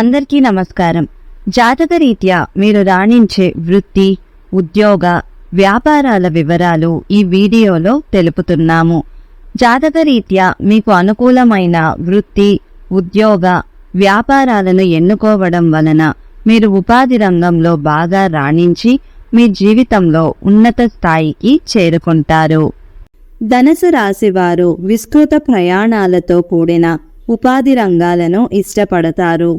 అందరికీ నమస్కారం. జాతకరీత్యా మీరు రాణించే వృత్తి ఉద్యోగ వ్యాపారాల వివరాలు ఈ వీడియోలో తెలుపుతున్నాము. జాతకరీత్యా మీకు అనుకూలమైన వృత్తి ఉద్యోగ వ్యాపారాలను ఎన్నుకోవడం వలన మీరు ఉపాధి రంగంలో బాగా రాణించి మీ జీవితంలో ఉన్నత స్థాయికి చేరుకుంటారు. ధనసు రాశివారు విస్తృత ప్రయాణాలతో కూడిన ఉపాధి రంగాలను ఇష్టపడతారు.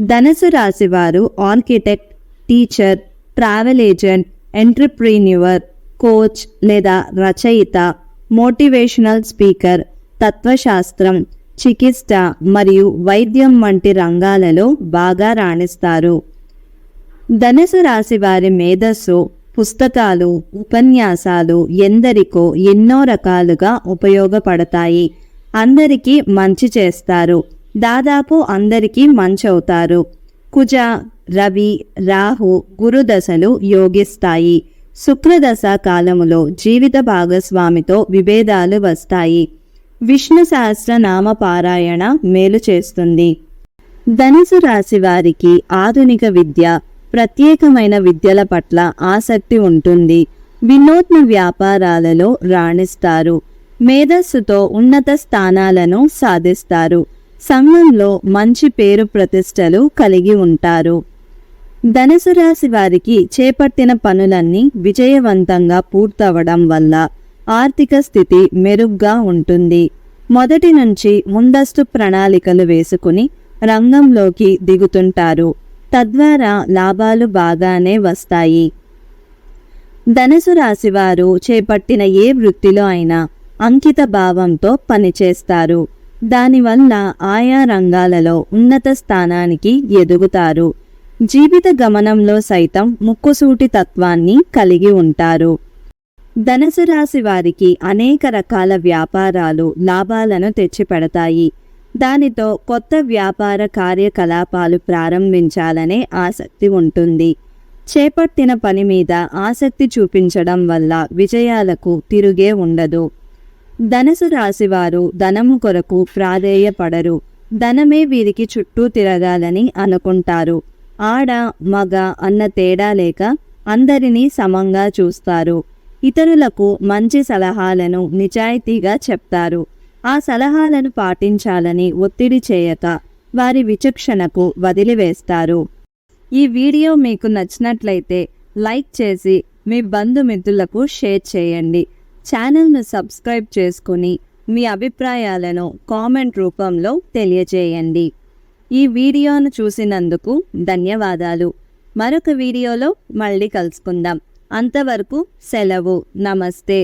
ధనుసు రాశి వారు architect teacher travel agent entrepreneur coach లేదా రచయిత మోటివేషనల్ స్పీకర్ తత్వశాస్త్రం చికిత్స మరియు వైద్యం వంటి రంగాలలో బాగా రాణిస్తారు. ధనుసు రాశి వారి మేధస్సు పుస్తకాలు ఉపన్యాసాలు ఎందరికో ఎన్నో రకాలుగా ఉపయోగపడతాయి. అందరికీ మంచి చేస్తారు. దాదాపు అందరికీ మంచవుతారు. కుజ రవి రాహు గురుదశలు యోగిస్తాయి. శుక్రదశ కాలములో జీవిత భాగస్వామితో విభేదాలు వస్తాయి. విష్ణు సహస్రనామ పారాయణ మేలు చేస్తుంది. ధనుసు రాశి వారికి ఆధునిక విద్య ప్రత్యేకమైన విద్యల పట్ల ఆసక్తి ఉంటుంది. వినూత్న వ్యాపారాలలో రాణిస్తారు. మేధస్సుతో ఉన్నత స్థానాలను సాధిస్తారు. సంఘంలో మంచి పేరు ప్రతిష్టలు కలిగి ఉంటారు. ధనుసు రాశి వారికి చేపట్టిన పనులన్నీ విజయవంతంగా పూర్తవడం వల్ల ఆర్థిక స్థితి మెరుగ్గా ఉంటుంది. మొదటి నుంచి ముందస్తు ప్రణాళికలు వేసుకుని రంగంలోకి దిగుతుంటారు. తద్వారా లాభాలు బాగానే వస్తాయి. ధనుసు రాశివారు చేపట్టిన ఏ వృత్తిలో అయినా అంకిత భావంతో పనిచేస్తారు. దానివల్ల ఆయా రంగాలలో ఉన్నత స్థానానికి ఎదుగుతారు. జీవిత గమనంలో సైతం ముక్కుసూటి తత్వాన్ని కలిగి ఉంటారు. ధనుసు రాశి వారికి అనేక రకాల వ్యాపారాలు లాభాలను తెచ్చిపెడతాయి. దానితో కొత్త వ్యాపార కార్యకలాపాలు ప్రారంభించాలనే ఆసక్తి ఉంటుంది. చేపట్టిన పని మీద ఆసక్తి చూపించడం వల్ల విజయాలకు తిరుగే ఉండదు. ధనుసు రాశివారు ధనము కొరకు ప్రాధేయపడరు. ధనమే వీరికి చుట్టూ తిరగాలని అనుకుంటారు. ఆడ మగ అన్న తేడా లేక అందరినీ సమంగా చూస్తారు. ఇతరులకు మంచి సలహాలను నిజాయితీగా చెప్తారు. ఆ సలహాలను పాటించాలని ఒత్తిడి చేయక వారి విచక్షణకు వదిలివేస్తారు. ఈ వీడియో మీకు నచ్చినట్లయితే లైక్ చేసి మీ బంధుమిత్రులకు షేర్ చేయండి. ఛానల్ను సబ్స్క్రైబ్ చేసుకుని మీ అభిప్రాయాలను కామెంట్ రూపంలో తెలియజేయండి. ఈ వీడియోను చూసినందుకు ధన్యవాదాలు. మరొక వీడియోలో మళ్ళీ కలుసుకుందాం. అంతవరకు సెలవు. నమస్తే.